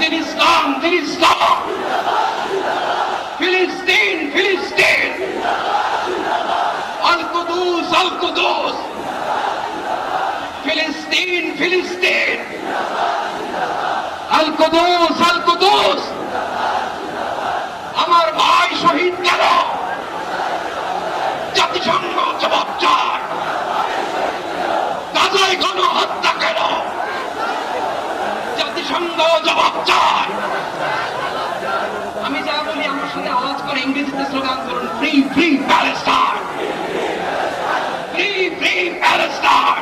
দিন ইসলাম দিন ইসলাম ফিলিস্তিন ফিলিস্তিন আল কুদুস আল কুদুস ফিলিস্তিন ফিলিস্তিন আল কুদুস আল কুদুস জাতিসংঘ জবাব চায় আমি যা বলি, আমার সাথে আওয়াজ করে, ইংরেজিতে স্লোগান করুন free free Palestine free free Palestine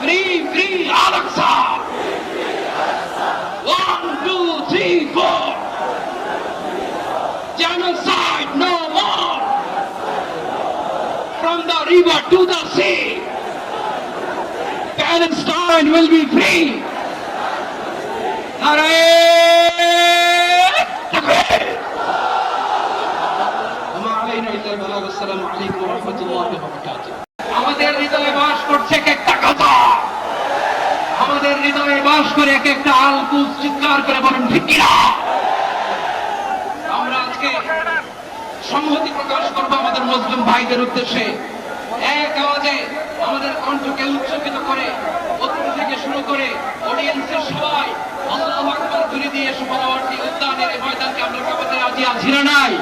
free free Al Aqsa one two three four genocide no more! From the river to the sea! Palestine will be free! আমাদের হৃদয়ে বাস করছে এক একটা কথা। আমাদের হৃদয়ে বাস করে এক একটা আলকুস চিৎকার করে বলেন ঠিক আমরা আজকে সংহতি প্রকাশ করব আমাদের মুসলিম ভাইদের উদ্দেশ্যে। এক আওয়াজে আমাদের কণ্ঠকে উচ্চকিত করে দিয়ে সুপারাবর্তী উদ্যানের ময়দানকে আমরা কাপড়ের রাজি আছি নাই